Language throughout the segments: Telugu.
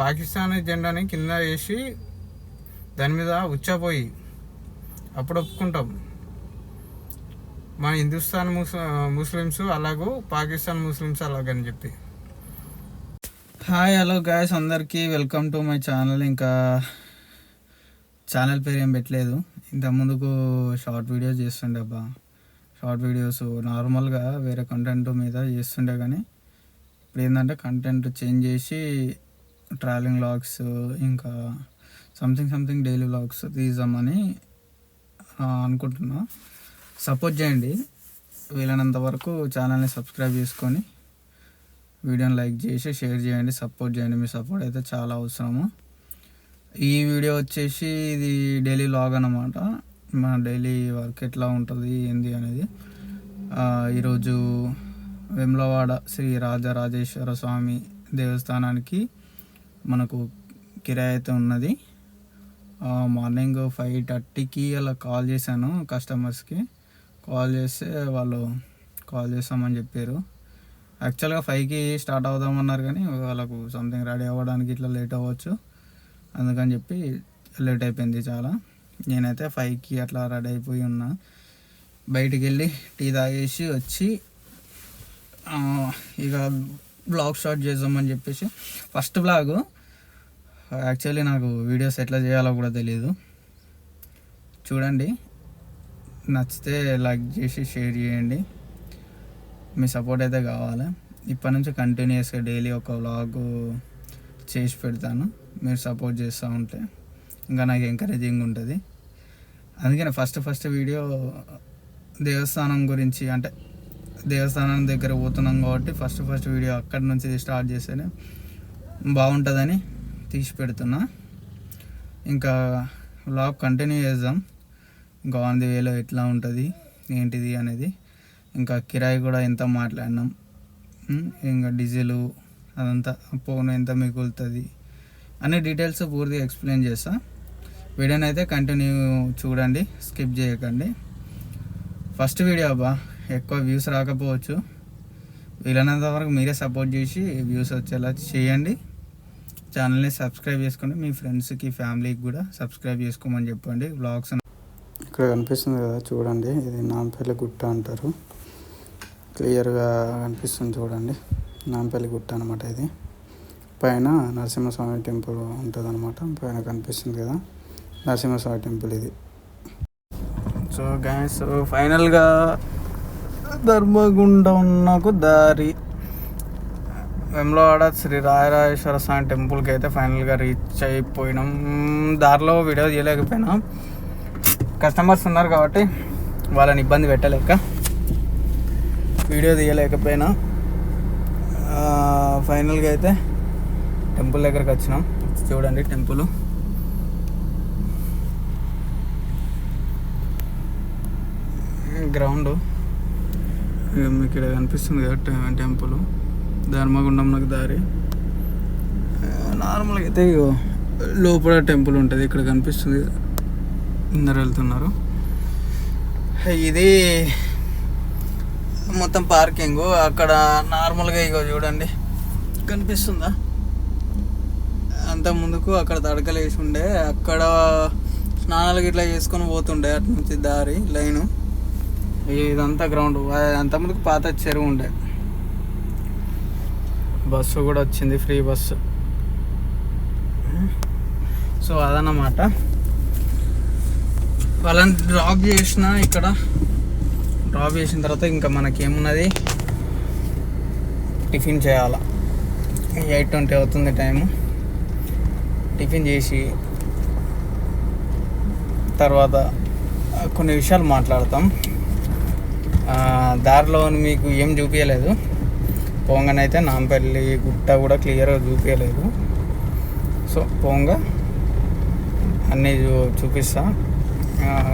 పాకిస్తాన్ జెండాని కింద వేసి దాని మీద ఉచ్చపోయి అప్పుడు ఒప్పుకుంటాం. మా హిందుస్థాన్ ముస్ ముస్లిమ్స్ అలాగూ పాకిస్తాన్ ముస్లిమ్స్ అలాగని చెప్పి. హాయ్ హలో గాయస్ అందరికీ వెల్కమ్ టు మై ఛానల్. ఇంకా ఛానల్ పేరు ఏం పెట్టలేదు. ఇంతకుముందుకు షార్ట్ వీడియోస్ చేస్తుండే అబ్బా. షార్ట్ వీడియోస్ నార్మల్గా వేరే కంటెంట్ మీద చేస్తుండే కానీ ఇప్పుడు ఏంటంటే కంటెంట్ చేంజ్ చేసి ట్రావెలింగ్ లాగ్స్ ఇంకా సంథింగ్ సంథింగ్ డైలీ లాగ్స్ తీద్దామని అనుకుంటున్నా. సపోర్ట్ చేయండి. వీలైనంత వరకు ఛానల్ని సబ్స్క్రైబ్ చేసుకొని వీడియోని లైక్ చేసి షేర్ చేయండి సపోర్ట్ చేయండి. మీ సపోర్ట్ అయితే చాలా అవసరము. ఈ వీడియో వచ్చేసి ఇది డైలీ లాగ్ అనమాట మన డైలీ వర్క్ ఎట్లా ఉంటుంది ఏంది అనేది. ఈరోజు వెమ్లవాడ శ్రీ రాజరాజేశ్వర స్వామి దేవస్థానానికి మనకు కిరాయి అయితే ఉన్నది మార్నింగ్ ఫైవ్ థర్టీకి అలా కాల్ చేశాను కస్టమర్స్కి. కాల్ చేస్తే వాళ్ళు కాల్ చేస్తామని చెప్పారు. యాక్చువల్గా ఫైవ్కి స్టార్ట్ అవుదామన్నారు కానీ వాళ్ళకు సంథింగ్ రెడీ అవ్వడానికి ఇట్లా లేట్ అవ్వచ్చు. అందుకని చెప్పి లేట్ అయిపోయింది చాలా. నేనైతే ఫైవ్కి అట్లా రెడీ అయిపోయి ఉన్నా. బయటికి వెళ్ళి టీ తాగేసి వచ్చి ఇక బ్లాగ్ స్టార్ట్ చేద్దామని చెప్పేసి. ఫస్ట్ బ్లాగ్ యాక్చువల్లీ నాకు వీడియోస్ ఎట్లా చేయాలో కూడా తెలియదు చూడండి. నచ్చితే లైక్ చేసి షేర్ చేయండి. మీ సపోర్ట్ అయితే కావాలి. ఇప్పటి నుంచి కంటిన్యూస్గా డైలీ ఒక వ్లాగ్ చేసి పెడతాను. మీరు సపోర్ట్ చేస్తూ ఉంటే. ఇంకా నాకు ఎంకరేజింగ్ ఉంటుంది. అందుకని ఫస్ట్ ఫస్ట్ వీడియో దేవస్థానం గురించి అంటే దేవస్థానం దగ్గర పోతున్నాం కాబట్టి ఫస్ట్ ఫస్ట్ వీడియో అక్కడి నుంచి స్టార్ట్ చేస్తేనే బాగుంటుందని తీసి పెడుతున్నా. ఇంకా వ్లాగ్ కంటిన్యూ చేద్దాం. ఇంకా ఆన్ ది వేలో ఎట్లా ఉంటుంది ఏంటిది అనేది. ఇంకా కిరాయి కూడా ఎంత మాట్లాడినాం. ఇంకా డీజిల్ అదంతా పోను ఎంత మిగులుతుంది అనే డీటెయిల్స్ పూర్తిగా ఎక్స్ప్లెయిన్ చేస్తా. వీడియోని అయితే కంటిన్యూ చూడండి స్కిప్ చేయకండి. ఫస్ట్ వీడియో అబ్బా ఎక్కువ వ్యూస్ రాకపోవచ్చు. వీలైనంత వరకు మీరే సపోర్ట్ చేసి వ్యూస్ వచ్చేలా చేయండి. ఛానల్ని సబ్స్క్రైబ్ చేసుకోండి. మీ ఫ్రెండ్స్కి ఫ్యామిలీకి కూడా సబ్స్క్రైబ్ చేసుకోమని చెప్పండి. బ్లాగ్స్ ఇక్కడ కనిపిస్తుంది కదా చూడండి. ఇది నాంపల్లి గుట్ట అంటారు. క్లియర్గా కనిపిస్తుంది చూడండి. నాంపల్లి గుట్ట అనమాట ఇది. పైన నరసింహస్వామి టెంపుల్ ఉంటుంది అనమాట పైన కనిపిస్తుంది కదా నరసింహస్వామి టెంపుల్ ఇది. సో గ్యాస్ ఫైనల్గా ధర్మగుండంకు దారి. వెమ్లవాడ శ్రీ రాయరాజేశ్వర స్వామి టెంపుల్కి అయితే ఫైనల్గా రీచ్ అయిపోయినాం. దారిలో వీడియో తీయలేకపోయినా. కస్టమర్స్ ఉన్నారు కాబట్టి వాళ్ళని ఇబ్బంది పెట్టలేక వీడియో తీయలేకపోయినా. ఫైనల్గా అయితే టెంపుల్ దగ్గరకు వచ్చినాం. చూడండి టెంపుల్. గ్రౌండ్. మీకు ఇక్కడ కనిపిస్తుంది కదా టెంపుల్. ధర్మగుండం నాకు దారి. నార్మల్గా అయితే ఇగో లోపల టెంపుల్ ఉంటుంది ఇక్కడ కనిపిస్తుంది. ఇందరు అందరు వెళ్తున్నారు ఇది మొత్తం పార్కింగ్. అక్కడ నార్మల్గా ఇగో చూడండి. కనిపిస్తుందా? అంత ముందుకు అక్కడ తడకలు వేసి ఉండే. అక్కడ స్నానాలు ఇట్లా చేసుకొని పోతుండే అటు నుంచి దారి లైను. ఇదంతా గ్రౌండ్. అంత ముందుకు పాత చెరువు ఉండే. బస్సు కూడా వచ్చింది ఫ్రీ బస్సు. సో అదన్నమాట. వాళ్ళని డ్రాప్ చేసిన ఇక్కడ. డ్రాప్ చేసిన తర్వాత ఇంకా మనకేమున్నది? టిఫిన్ చేయాలా. ఎయిట్ ట్వంటీ అవుతుంది టైము. టిఫిన్ చేసి తర్వాత కొన్ని విషయాలు మాట్లాడతాం. దారిలో మీకు ఏం చూపించలేదు పోంగనైతే నాంపల్లి గుట్ట కూడా క్లియర్గా చూపించలేదు సో పోంగ అన్నీ చూ- చూపిస్తా.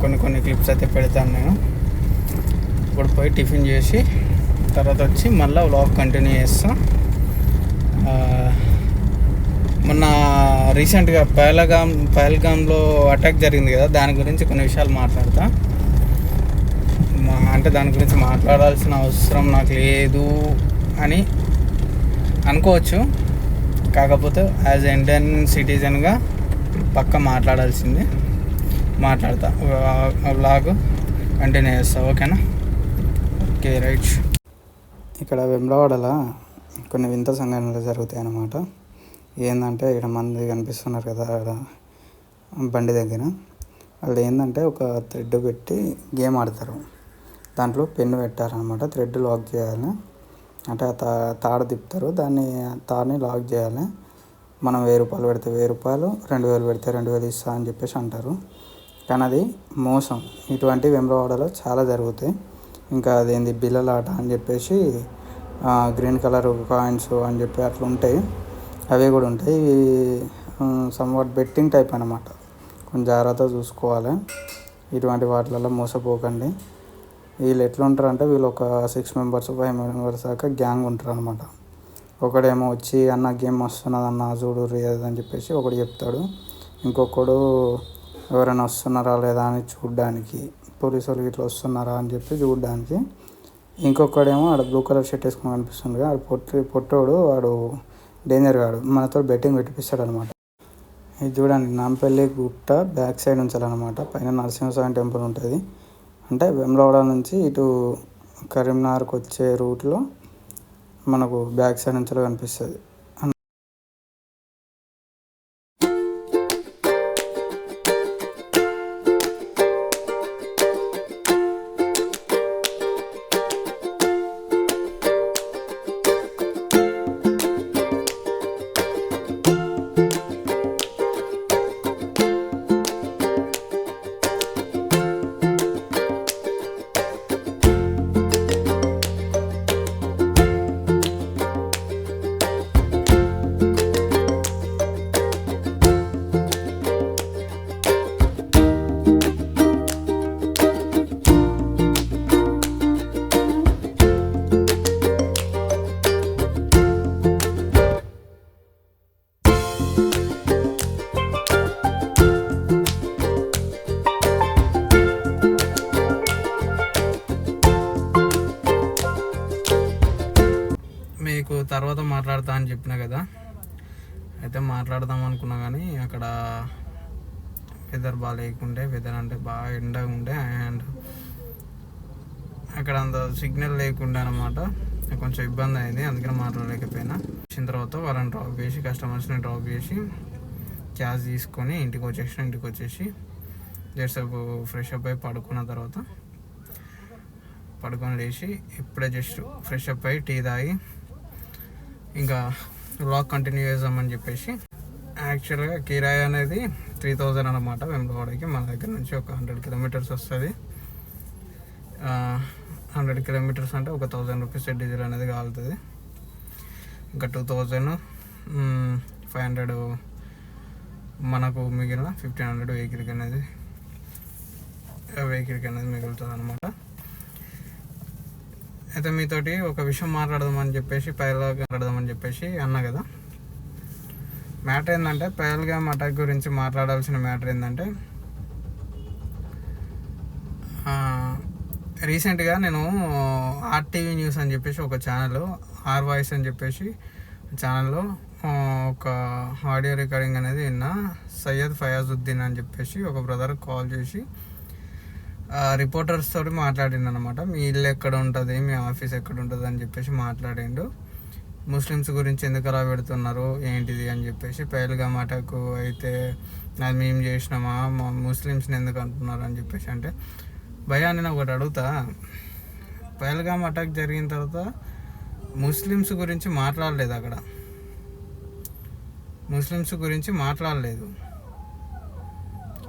కొన్ని కొన్ని క్లిప్స్ అయితే పెడతాను నేను. ఇప్పుడు పోయి టిఫిన్ చేసి తర్వాత వచ్చి మళ్ళీ వ్లాగ్ కంటిన్యూ చేస్తా. మొన్న రీసెంట్గా పహల్గామ్ పహల్గామ్లో అటాక్ జరిగింది కదా దాని గురించి కొన్ని విషయాలు మాట్లాడతా. అంటే దాని గురించి మాట్లాడాల్సిన అవసరం నాకు లేదు అని అనుకోవచ్చు. కాకపోతే యాజ్ ఇండియన్ సిటిజన్గా పక్క మాట్లాడాల్సింది. మాట్లాడతా. వ్లాగ్ కంటిన్యూ చేస్తా. ఓకేనా ఓకే రైట్ ఇక్కడ వెమ్లవాడలో కొన్ని వింత సంఘటనలు జరుగుతాయి అన్నమాట ఏంటంటే ఇక్కడ మంది కనిపిస్తున్నారు కదా ఆడ బండి దగ్గర. వాళ్ళు ఏంటంటే ఒక థ్రెడ్ పెట్టి గేమ్ ఆడతారు. దాంట్లో పెన్ను పెట్టారనమాట. థ్రెడ్ లాక్ చేయాలి. అంటే ఆ తా తాడు తిప్పుతారు. దాన్ని తాడుని లాక్ చేయాలి. మనం వెయ్యి రూపాయలు పెడితే వెయ్యి రూపాయలు రెండు వేలు పెడితే రెండు వేలు ఇస్తా అని చెప్పేసి అంటారు. కానీ అది మోసం. ఇటువంటి వెమ్రవాడలో చాలా జరుగుతాయి. ఇంకా అదేంది బిల్లలాట అని చెప్పేసి గ్రీన్ కలర్ కాయిన్స్ అని చెప్పి అట్లా ఉంటాయి. అవి కూడా ఉంటాయి. ఇవి సమ్వాట్ బెట్టింగ్ టైప్ అనమాట కొంచెం జాగ్రత్తగా చూసుకోవాలి. ఇటువంటి వాటిలలో మోసపోకండి. వీళ్ళు ఎట్లా ఉంటారు అంటే వీళ్ళు ఒక సిక్స్ మెంబర్స్ ఫైవ్ మెంబర్స్ దాకా గ్యాంగ్ ఉంటారు అనమాట ఒకడేమో వచ్చి అన్న గేమ్ వస్తున్నది అన్న చూడు అని చెప్పేసి ఒకడు చెప్తాడు. ఇంకొకడు ఎవరైనా వస్తున్నారా లేదా అని చూడడానికి పోలీసు వాళ్ళు ఇట్లా వస్తున్నారా అని చెప్పి చూడడానికి. ఇంకొకడేమో ఆడ బ్లూ కలర్ షర్ట్ వేసుకొని కనిపిస్తుంది ఆడు పొట్టి పొట్టోడు వాడు డేంజర్ గాడు మనతో బెట్టింగ్ పెట్టిపిస్తాడు అనమాట ఇది చూడండి నాంపల్లి గుట్ట బ్యాక్ సైడ్ ఉంచాలన్నమాట పైన నరసింహస్వామి టెంపుల్ ఉంటుంది. అంటే వెమ్లవాడ నుంచి ఇటు కరీంనగర్కి వచ్చే రూట్లో మనకు బ్యాక్ సైడ్ నుంచి కనిపిస్తుంది. మాట్లాడతా అని చెప్పిన కదా. అయితే మాట్లాడదాం అనుకున్నా కానీ అక్కడ వెదర్ బాగా లేకుండే వెదర్ అంటే బాగా ఎండగా ఉండే అండ్ అక్కడ అంత సిగ్నల్ లేకుండే అనమాట కొంచెం ఇబ్బంది అయింది అందుకని మాట్లాడలేకపోయినా. వచ్చిన తర్వాత వాళ్ళని డ్రాప్ చేసి కస్టమర్స్ని డ్రాప్ చేసి క్యాష్ తీసుకొని ఇంటికి వచ్చేసిన ఇంటికి వచ్చేసి జస్ట్ ఫ్రెష్ అప్ అయి పడుకున్న తర్వాత పడుకొని లేచి ఇప్పుడే జస్ట్ ఫ్రెష్ అప్ అయి టీ తాగి ఇంకా బ్లాగ్ కంటిన్యూ చేద్దామని చెప్పేసి యాక్చువల్గా కిరాయి అనేది త్రీ థౌజండ్ అనమాట వెంబడవాడికి మన దగ్గర నుంచి ఒక హండ్రెడ్ కిలోమీటర్స్ వస్తుంది. హండ్రెడ్ కిలోమీటర్స్ అంటే ఒక థౌజండ్ రూపీస్ డీజిల్ అనేది కాలుతుంది. ఇంకా టూ థౌజండ్ ఫైవ్ హండ్రెడ్ మనకు మిగిలిన ఫిఫ్టీన్ హండ్రెడ్ వెహికల్కి అనేది వెహికల్కి అనేది మిగులుతుంది అనమాట అయితే మీతోటి ఒక విషయం మాట్లాడదామని చెప్పేసి పైలా మాట్లాడదామని చెప్పేసి అన్నా కదా. మ్యాటర్ ఏంటంటే పైల్గా అటాక్ గురించి మాట్లాడాల్సిన మ్యాటర్ ఏంటంటే రీసెంట్గా నేను ఆర్టీవీ న్యూస్ అని చెప్పేసి ఒక ఛానల్ ఆర్ వాయిస్ అని చెప్పేసి ఛానల్లో ఒక ఆడియో రికార్డింగ్ అనేది విన్నా. సయ్యద్ ఫయాజుద్దీన్ అని చెప్పేసి ఒక బ్రదర్ కాల్ చేసి రిపోర్టర్స్ తోటి మాట్లాడిండు అనమాట మీ ఇల్లు ఎక్కడ ఉంటుంది? మీ ఆఫీస్ ఎక్కడ ఉంటుంది? అని చెప్పేసి మాట్లాడిండు. ముస్లిమ్స్ గురించి ఎందుకు అలా పెడుతున్నారు? ఏంటిది? అని చెప్పేసి పేలుగా మాటకు అయితే అది మేము చేసినామా? మా ముస్లిమ్స్ని ఎందుకు అంటున్నారు? అని చెప్పేసి అంటే భయా నేను ఒకటి అడుగుతా. పేలుగా అటాక్ జరిగిన తర్వాత ముస్లిమ్స్ గురించి మాట్లాడలేదు అక్కడ. ముస్లిమ్స్ గురించి మాట్లాడలేదు.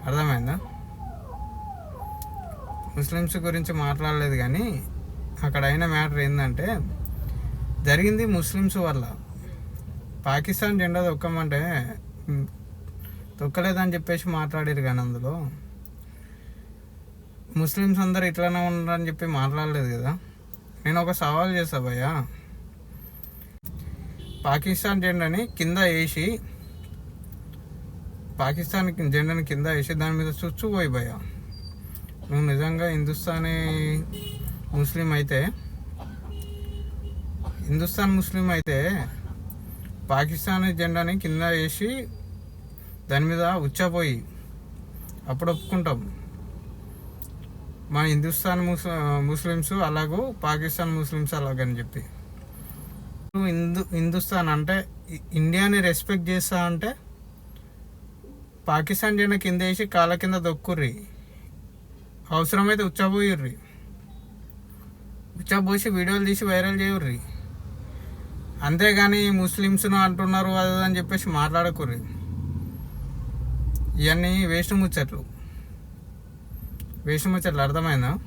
అర్థమైందా? ముస్లిమ్స్ గురించి మాట్లాడలేదు కానీ అక్కడ అయిన మ్యాటర్ ఏంటంటే జరిగింది ముస్లిమ్స్ వల్ల. పాకిస్తాన్ జెండా తొక్కమంటే తొక్కలేదని చెప్పేసి మాట్లాడారు కానీ అందులో. ముస్లిమ్స్ అందరు ఇట్లానే ఉన్నారని చెప్పి మాట్లాడలేదు కదా. నేను ఒక సవాల్ చేస్తా భయ్యా. పాకిస్తాన్ జెండాని కింద వేసి పాకిస్తాన్ జెండాని కింద వేసి దాని మీద చుచ్చుపోయి భయ్యా. నువ్వు నిజంగా హిందుస్థానీ ముస్లిం అయితే హిందుస్థాన్ ముస్లిం అయితే పాకిస్తాన్ జెండాని కింద వేసి దాని మీద ఉచ్చపోయి అప్పుడు ఒప్పుకుంటాం. మా హిందుస్థాన్ ముస్ ముస్లిమ్స్ అలాగూ పాకిస్తాన్ ముస్లిమ్స్ అలాగని చెప్పి. హిందూ హిందుస్థాన్ అంటే ఇండియాని రెస్పెక్ట్ చేస్తా అంటే పాకిస్తాన్ జెండా కింద వేసి కాళ్ళ కింద దొక్కుర్రి. అవసరమైతే ఉచ్చబోయుర్రి ఉచ్చబోసి వీడియోలు తీసి వైరల్ చేయుర్రి. అంతేగాని ముస్లిమ్స్ను అంటున్నారు అది అని చెప్పేసి మాట్లాడకుర్రి. ఇవన్నీ వేస్ట్ ముచ్చట్లు వేస్ట్ ముచ్చట్లు అర్థమైందా?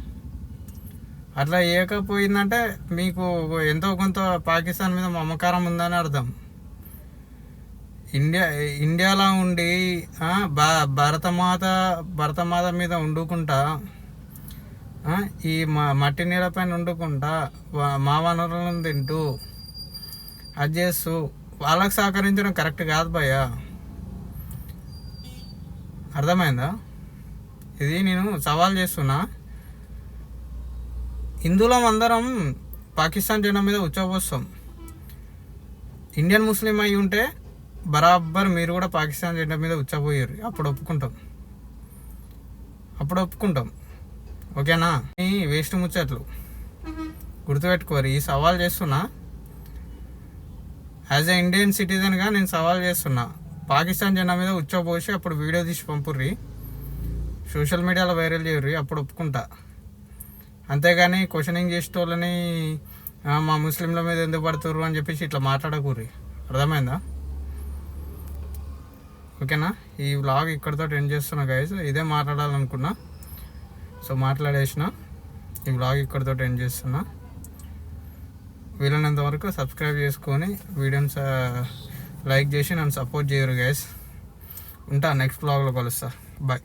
అట్లా వేయకపోయిందంటే మీకు ఎంతో కొంత పాకిస్తాన్ మీద మమకారం ఉందని అర్థం. ఇండియా ఇండియాలో ఉండి ఆ, భా భరతమాత భరతమాత మీద వండుకుంటా ఈ మా మట్టి నీళ్ళపైన వండుకుంటా వా- మా వనరులను తింటూ అది చేస్తూ వాళ్ళకి సహకరించడం కరెక్ట్ కాదు భయ్య. అర్థమైందా? ఇది నేను సవాల్ చేస్తున్నా. హిందువులం అందరం పాకిస్తాన్ జెండా మీద ఉచ్చబోస్తాం. ఇండియన్ ముస్లిం అయి ఉంటే బరాబర్ మీరు కూడా పాకిస్తాన్ జెండా మీద ఉచ్చబోయారు. అప్పుడు ఒప్పుకుంటాం. అప్పుడు ఒప్పుకుంటాం. ఓకేనా? ఈ వేస్ట్ ముచ్చట్లు. గుర్తుపెట్టుకోరు ఈ సవాల్ చేస్తున్నా. యాజ్ ఎ ఇండియన్ సిటిజన్గా నేను సవాల్ చేస్తున్నా. పాకిస్తాన్ జెండా మీద ఉచ్చబోసి అప్పుడు వీడియో తీసి పంపుర్రి. సోషల్ మీడియాలో వైరల్ చేయరు అప్పుడు ఒప్పుకుంటా. అంతేగాని క్వశ్చనింగ్ చేసేటోళ్ళని మా ముస్లింల మీద ఎందుకు పడుతుర్రు? అని చెప్పేసి ఇట్లా మాట్లాడకూరి అర్థమైందా? ఓకేనా? ఈ వ్లాగ్ ఇక్కడితో ఎండ్ చేస్తున్నా గైస్ ఇదే మాట్లాడాలనుకున్నా. సో మాట్లాడేసిన. ఈ వ్లాగ్ ఇక్కడితో ఎండ్ చేస్తున్నా. వీలైనంత వరకు సబ్స్క్రైబ్ చేసుకొని వీడియోని లైక్ చేసి నన్ను సపోర్ట్ చేయరు గైస్ ఉంటా నెక్స్ట్ వ్లాగ్లో కలుస్తా. బాయ్